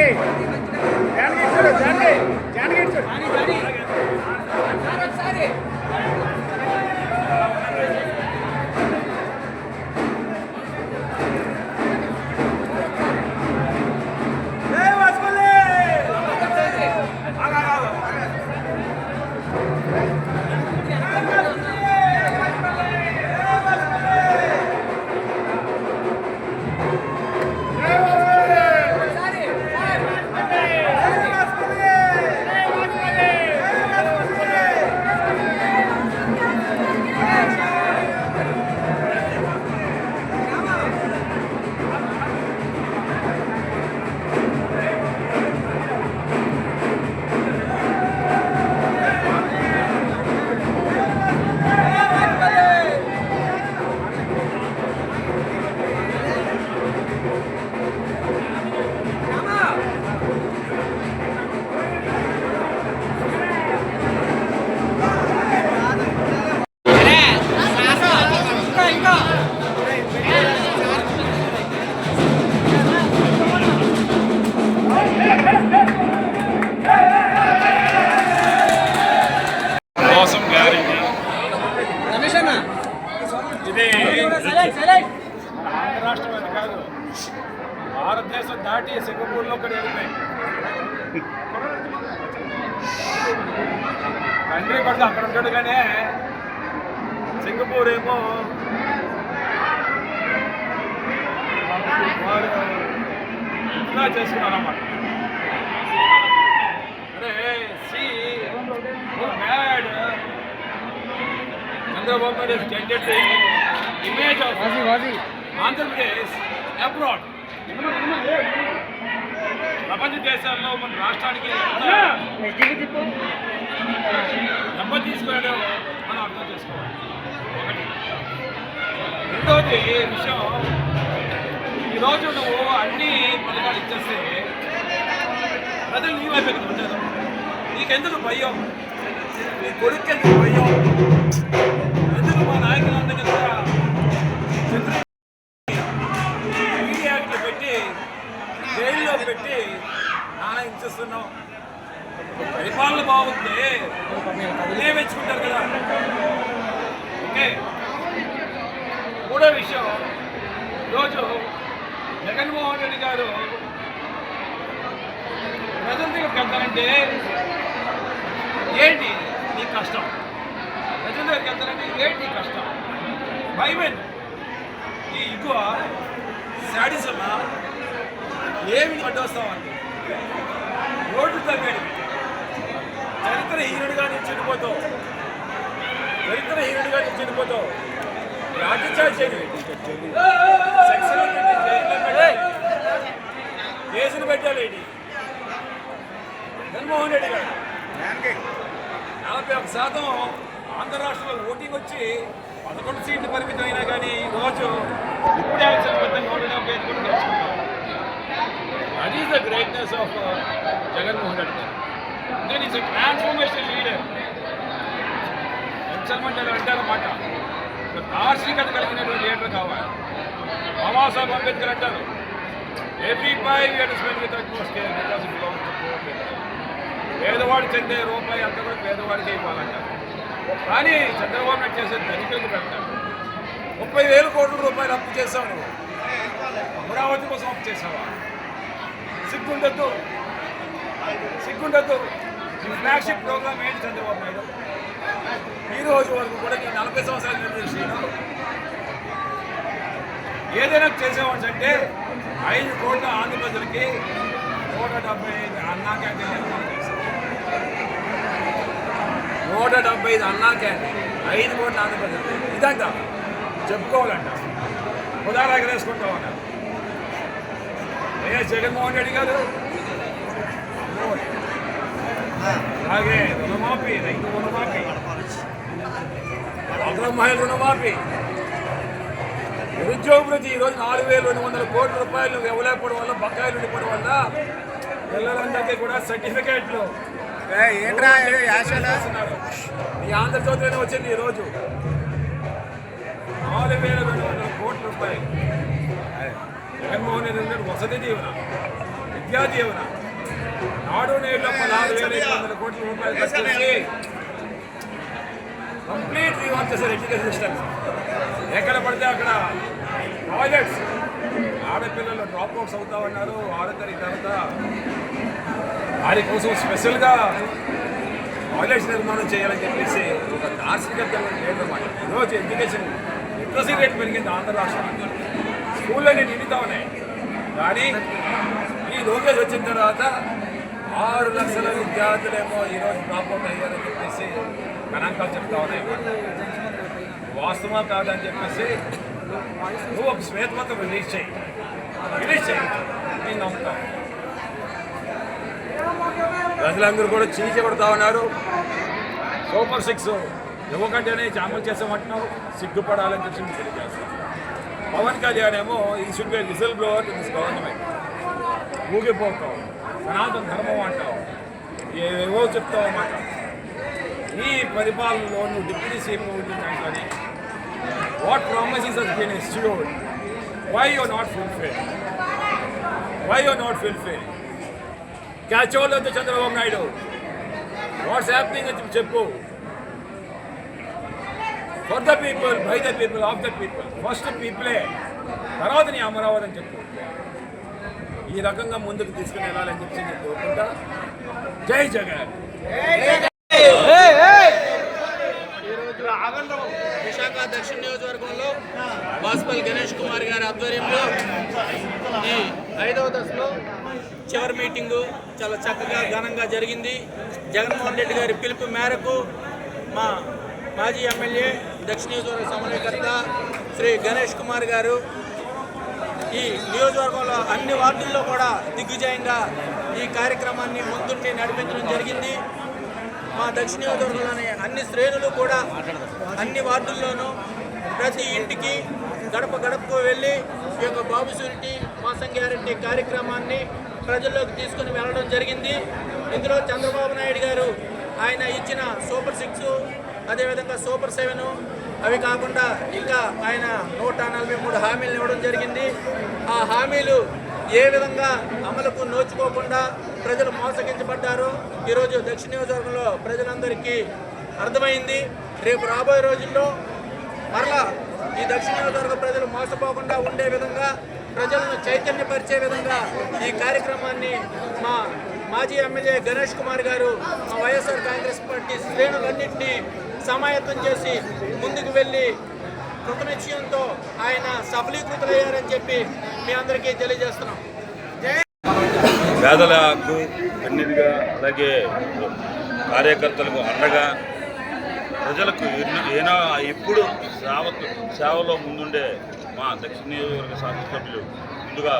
మోసం దాటి సింగపూర్లో కూడా వెళ్తాయి తండ్రి కొడుకు అక్కడ ఉంటాడు కానీ సింగపూర్ ఏమో వారు ఇలా చేసుకున్నారు అన్నమాట అరే C bad Chandrababu Naidu has changed the image of Andhra Pradesh abroad ప్రపంచ దేశాల్లో మన రాష్ట్రానికి దెబ్బ తీసుకున్నాడో మనం అర్థం చేసుకోవాలి. ఒకటి. రెండోది విషయం ఈరోజు నువ్వు అన్ని పథకాలు ఇచ్చేస్తే ప్రజలు నీ వైపు ఉంటారు నీకెందుకు భయం? నీ కొడుకు ఎందుకు భయం? ఎందుకు మా నాయకులందరికీ పరిపాలన బాగుంది. ఇదే మెచ్చుకుంటారు కదా. ఓకే. మూడో విషయం. ఈరోజు జగన్మోహన్ రెడ్డి గారు ప్రజల దగ్గరికి వెళ్తానంటే ఏంటి నీ కష్టం? ప్రజల దగ్గరికి వెళ్తానంటే ఏంటి నీ కష్టం? భయమేంటి ఈ ఎక్కువ శాడిజమా? ఏమి అడ్డొస్తామండి రోడ్డు తగ్గడి చనిపోతావు. చరిత్ర హీనుడిగా నేను చనిపోతావు పెట్టాలి కేసులు పెట్టాలి జగన్మోహన్ రెడ్డి గారు. నలభై ఒక శాతం ఆంధ్ర రాష్ట్రంలో ఓటింగ్ వచ్చి పదకొండు సీట్లు పరిమితం అయినా కానీ ఈరోజు ఇప్పుడు ఎలక్షన్ పెద్ద నూట డెబ్బై ఐదు కూడా గెలుచుకున్నాం that is the greatness of Jaganmohan Reddy garu. That is transformation leader excellent అని అంటారన్నమాట దార్శనికత కలిగినటువంటి లీడర్ కావాలి. బాబాసాహెబ్ అంబేద్కర్ అంటారు. ఎవ్రీ ఫైవ్ స్పెండ్ విత్ పేదవాడు చెందే రూపాయి అంతా కూడా పేదవాడికి ఇవ్వాలంటారు. కానీ చంద్రబాబు నాయుడు చేసే ధనికులకు పెట్టారు ముప్పై వేల కోట్ల రూపాయలు అప్పు చేసావు నువ్వు. అమరావతి కోసం అప్పు చేసావా సిగ్గుండద్దు. సిగ్గుండద్దు. ఫ్లాగ్షిప్ ప్రోగ్రామ్ ఏంటి చంద్రబాబు నాయుడు ఈ రోజు వరకు కూడా సంవత్సరాలు నిర్దేశాను ఏదైనా చేసేవాడు అంటే ఐదు కోట్ల ఆంధ్ర ప్రజలకి నూట డెబ్బై ఐదు అన్నా క్యాంటీన్ నూట డెబ్బై ఐదు అన్నా క్యాంటీన్ ఐదు కోట్ల ఆంధ్ర ప్రజలకి. ఇదంట. చెప్పుకోవాలంట. ఉదాహరణ ఎగరేసుకుంటా ఉన్నారు వైఎస్ జగన్మోహన్ రెడ్డి గారు? అలాగే రుణమాఫీ రైతు రుణమాఫీ. అగ్ర మహిళ రుణమాఫీ నిరుద్యోగ వృత్తి ఈరోజు నాలుగు వేల రెండు వందల కోట్ల రూపాయలు ఇవ్వలేకపోవడం వల్ల బకాయిలు ఉండిపోవడం వల్ల పిల్లలందరికీ కూడా సర్టిఫికేట్లు ఈ ఆంధ్రజ్యోతిలోనే వచ్చింది ఈరోజు నాలుగు వేల రెండు వందల కోట్ల రూపాయలు జగన్మోహన్ రెడ్డి గారు వసతి దీవెన విద్యా దీవెన నాడు నేడు పదహారు వేల ఐదు వందల కోట్ల రూపాయలు ఖర్చు కంప్లీట్ ఎడ్యుకేషన్ సిస్టమ్. ఎక్కడ పడితే అక్కడ టాయిలెట్స్. ఆడపిల్లలు డ్రాప్ అవుట్స్ అవుతా ఉన్నారు ఆరో తర్వాత వారి కోసం స్పెషల్గా టాయిలెట్స్ నిర్మాణం చేయాలని చెప్పేసి ఒక దార్శనికత లేదన్నమాట ఈరోజు ఎడ్యుకేషన్ లిటరసీ రేట్ పెరిగింది ఆంధ్ర రాష్ట్రంలో స్కూళ్ళని నిండుతా ఉన్నాయి. కానీ ఈ లోకేష్ వచ్చిన తర్వాత ఆరు లక్షల విద్యార్థులేమో ఈరోజు డ్రాప్ అవుట్ అయ్యారని చెప్పేసి గణాంకాలు చెప్తా ఉన్నాయి వాస్తవం కాదని చెప్పేసి నువ్వు ఒక శ్వేతపత్రం రిలీజ్ చేయి. రిలీజ్ చేయి. నేను నమ్ముతాను ప్రజలందరూ కూడా చీచబడతా ఉన్నారు. సూపర్ సిక్స్ ఇవ్వకంటేనే అమలు చేసామంటున్నావు సిగ్గుపడాలని చెప్పి మీకు తెలియజేస్తాను. పవన్ కళ్యాణ్ ఏమో ఈ should be whistle blower to this government ఊగిపోతావు. సనాతన ధర్మం అంటావు. ఏవో చెప్తావు అన్నమాట ఈ పరిపాలనలో నువ్వు డిప్యూటీ సీఎం ఉంటుంది what promises has been institute why you not fulfil why you not fulfil catch all Chandrababu Naidu what's happening అని చెప్పు for the people by the people of the people first పీపులే తర్వాత నీ అమరావతి అని చెప్పు. ఈ రకంగా ముందుకు తీసుకుని వెళ్ళాలని చెప్పి నేను కోరుకుంటా. జై జగన్ విశాఖ దక్షిణ నియోజకవర్గంలో బాస్పల్ గణేష్ కుమార్ గారి ఆధ్వర్యంలో ఈ ఐదవ దశలో చివరి మీటింగు చాలా చక్కగా ఘనంగా జరిగింది. జగన్మోహన్ రెడ్డి గారి పిలుపు మేరకు మా మాజీ ఎమ్మెల్యే దక్షిణ నియోజకవర్గ సమన్వయకర్త శ్రీ గణేష్ కుమార్ గారు ఈ నియోజకవర్గంలో అన్ని వార్డుల్లో కూడా దిగ్విజయంగా ఈ కార్యక్రమాన్ని ముందుండి నడిపించడం జరిగింది. మా దక్షిణ నియోజకవర్గంలోని అన్ని శ్రేణులు కూడా అన్ని వార్డుల్లోనూ ప్రతి ఇంటికి గడప గడపకు వెళ్ళి ఈ యొక్క బాబు సూరిటీ మాసం గ్యారంటీ కార్యక్రమాన్ని ప్రజల్లోకి తీసుకుని వెళ్ళడం జరిగింది. ఇందులో చంద్రబాబు నాయుడు గారు ఆయన ఇచ్చిన సూపర్ సిక్స్ అదేవిధంగా సూపర్ సెవెన్ అవి కాకుండా ఇంకా ఆయన నూట నలభై మూడు హామీలు ఇవ్వడం జరిగింది. ఆ హామీలు ఏ విధంగా అమలుకు నోచుకోకుండా ప్రజలు మోసగించబడ్డారో ఈరోజు దక్షిణ నియోజకవర్గంలో ప్రజలందరికీ అర్థమైంది. రేపు రాబోయే రోజుల్లో మరలా ఈ దక్షిణ నియోజకవర్గ ప్రజలు మోసపోకుండా ఉండే విధంగా ప్రజలను చైతన్యపరిచే విధంగా ఈ కార్యక్రమాన్ని మా మాజీ ఎమ్మెల్యే గణేష్ కుమార్ గారు మా వైఎస్ఆర్ కాంగ్రెస్ పార్టీ శ్రేణులన్నింటినీ సమాయత్తం చేసి ముందుకు వెళ్ళి కృతనిశ్చయంతో ఆయన సఫలీకృతులయ్యారని చెప్పి మీ అందరికీ తెలియజేస్తున్నాం. పేదలకు పెన్నిదిగా అలాగే కార్యకర్తలకు అండగా ప్రజలకు ఎన్నో ఏనా ఎప్పుడు సేవ సేవలో ముందుండే మా దక్షిణ నియోజకవర్గ శాసనసభ్యులు ముందుగా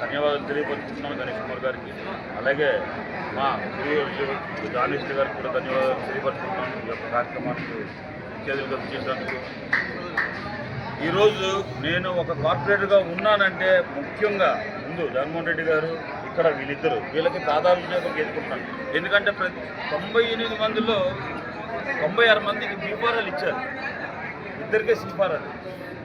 ధన్యవాదాలు తెలియపరుచుకున్నాం గణేష్ కుమార్ గారికి. అలాగే మా గురువు దానిష్ఠ గారికి కూడా ధన్యవాదాలు తెలియపరుచుకున్నాం ఈ యొక్క కార్యక్రమానికి చేతులు చేసినందుకు. ఈరోజు నేను ఒక కార్పొరేటర్గా ఉన్నానంటే ముఖ్యంగా ముందు జగన్మోహన్ రెడ్డి గారు ఇక్కడ వీళ్ళిద్దరు వీళ్ళకి ప్రాధాన్యత ఎదుర్కొంటున్నాను ఎందుకంటే ప్రతి తొంభై ఎనిమిది మందిలో తొంభై ఆరు మందికి బీఫారాలు ఇచ్చారు. ఇద్దరికే సీఫారాలు.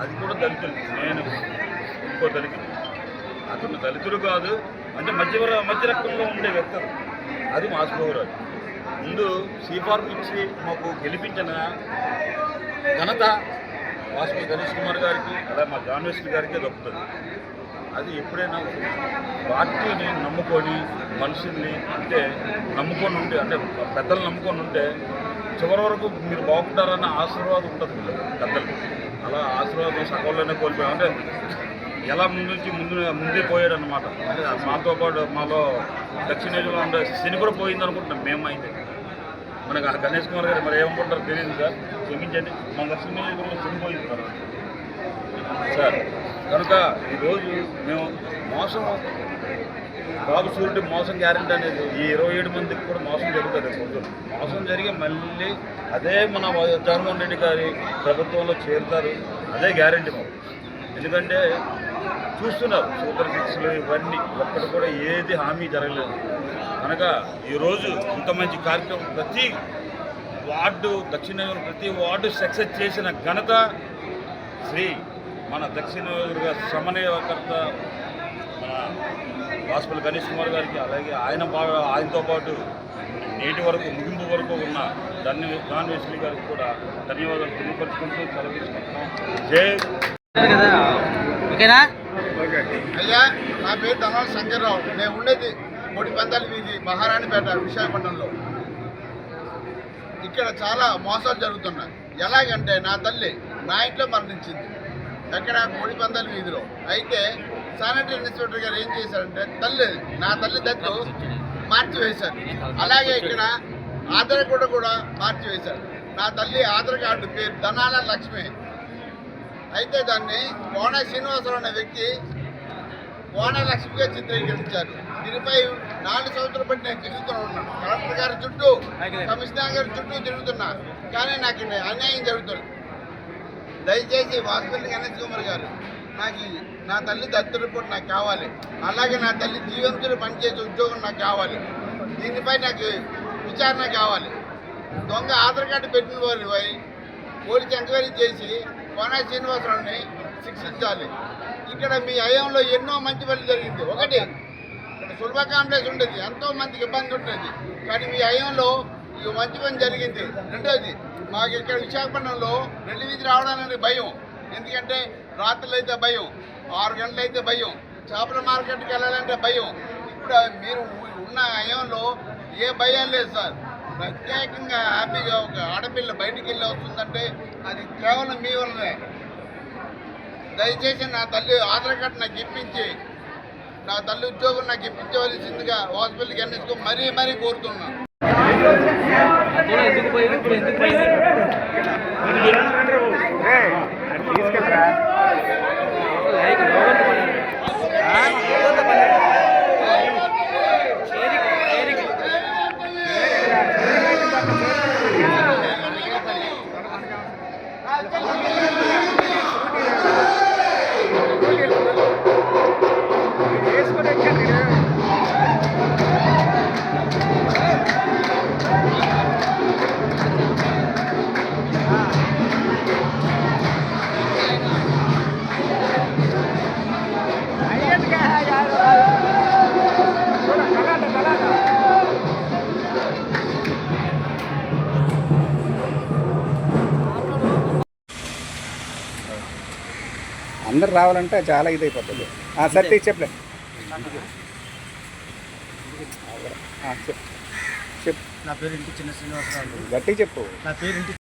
అది కూడా దళితులు. నేను ఇంకో దళితులు అతను దళితుడు కాదు. అంటే మధ్య మధ్య రక్తంలో ఉండే వ్యక్తులు అది మాసుకోరాదు ముందు సీఫార్మ్ ఇచ్చి మాకు గెలిపించిన ఘనత వాసుపతి గణేష్ కుమార్ గారికి అలా మా జాన్వేశ్వరి గారికే దొరుకుతుంది అది ఎప్పుడైనా పార్టీని నమ్ముకొని మనుషుల్ని అంటే నమ్ముకొని ఉంటే అంటే పెద్దలు నమ్ముకొని ఉంటే చివరి వరకు మీరు బాగుంటారన్న ఆశీర్వాదం ఉంటుంది వీళ్ళకి, పెద్దలకి. అలా ఆశీర్వాదం సగంలోనే కోల్పోయామంటే ఎలా ముందు నుంచి ముందు ముందే పోయాడు అనమాట మాతో పాటు మాలో దక్షిణేజులో ఉండే శని కూడా పోయింది అనుకుంటున్నాం మేమైతే మనకు ఆ గణేష్ కుమార్ గారు మరి ఏమనుకుంటారు తెలియదు సార్. క్షమించండి మన దక్షిణేజులో శని పోయింది సార్ సార్ కనుక ఈరోజు మేము మోసం బాబు సూర్యుడు మోసం గ్యారెంటీ అనేది ఈ ఇరవై ఏడు మందికి కూడా మోసం జరుగుతుంది కొంచెం. మోసం జరిగి మళ్ళీ అదే మన జగన్మోహన్ రెడ్డి గారి ప్రభుత్వంలో చేరుతారు. అదే గ్యారెంటీ మాకు. ఎందుకంటే చూస్తున్నారు సూపర్ సిక్స్లు ఇవన్నీ. ఒక్కటి కూడా ఏది హామీ జరగలేదు. కనుక ఈరోజు ఇంత మంచి కార్యక్రమం ప్రతి వార్డు దక్షిణ ప్రతి వార్డు సక్సెస్ చేసిన ఘనత శ్రీ మన దక్షిణ సమన్వయకర్త మన హాస్పిటల్ గణేష్ కుమార్ గారికి అలాగే ఆయన బాగా ఆయనతో పాటు నేటి వరకు ముగింపు వరకు ఉన్న ధన్య దాన్ వెస్లీ గారికి కూడా ధన్యవాదాలు తెలియపరుచుకుంటూ సెలవు తీసుకుంటున్నాం. జై ఓకేనా? అయ్యా నా పేరు శంకర్రావు. నేను ఉండేది కోటి పందాల వీధి మహారాణిపేట విశాఖపట్నంలో. ఇక్కడ చాలా మోసాలు జరుగుతున్నాయి. ఎలాగంటే నా తల్లి నా ఇంట్లో మరణించింది. ఎక్కడ కోడి పందాల వీధిలో. అయితే శానిటరీ ఇన్స్పెక్టర్ గారు ఏం చేశారంటే తల్లి నా తల్లి దగ్గర మార్చివేశారు. అలాగే ఇక్కడ ఆధార్ కార్డు కూడా మార్చి వేశారు నా తల్లి ఆధార్ కార్డు పేరు ధనాల లక్ష్మి. అయితే దాన్ని కోన శ్రీనివాసరావు అనే వ్యక్తి కోన లక్ష్మిగా చిత్రీకరించారు. దీనిపై నాలుగు సంవత్సరాలు బట్టి నేను తిరుగుతూ ఉన్నాను. కలెక్టర్ గారి చుట్టూ కమిషనర్ గారి చుట్టూ తిరుగుతున్నా. కానీ నాకు అన్యాయం జరుగుతుంది. దయచేసి వాసుపల్లి గణేష్ కుమార్ గారు నాకు నా తల్లి దత్తు రిపోర్ట్ నాకు కావాలి. అలాగే నా తల్లి జీవంతులు పనిచేసే ఉద్యోగం నాకు కావాలి. దీనిపై నాకు విచారణ కావాలి. దొంగ ఆధార్ కార్డు పెట్టిన వాళ్ళు పోయి పోలీస్ ఎంక్వైరీ చేసి కోనా శ్రీనివాసరావుని శిక్షించాలి. ఇక్కడ మీ హయాంలో ఎన్నో మంచి పనులు జరిగింది. ఒకటి సులభ కాంప్లెక్స్ ఉండేది. ఎంతో మందికి ఇబ్బంది ఉంటుంది కానీ మీ హయాంలో ఈ మంచి పని జరిగింది. రెండోది మాకు ఇక్కడ విశాఖపట్నంలో రెండు వీధి రావడానికి భయం. ఎందుకంటే రాత్రులు అయితే భయం ఆరు గంటలు అయితే భయం చేపల మార్కెట్కి వెళ్ళాలంటే భయం. ఇప్పుడు మీరు ఉన్న అయంలో ఏ భయం లేదు సార్. ప్రత్యేకంగా హ్యాపీగా ఒక ఆడపిల్ల బయటికి వెళ్ళి వస్తుందంటే అది కేవలం మీ వల్లనే. దయచేసి నా తల్లి ఆధార్ కార్డు నాకు ఇప్పించి నా తల్లి ఉద్యోగం నాకు ఇప్పించవలసిందిగా హాస్పిటల్కి అన్నించుకో మరీ మరీ కోరుతున్నాను. ఎందుకు రావాలంటే చాలా ఇదైపోతుంది. ఆ, సరే చెప్పలే. చెప్పు. నా పేరు ఇంటి చిన్న శ్రీనివాసరావు గట్టి చెప్పు. నా పేరు ఇంటి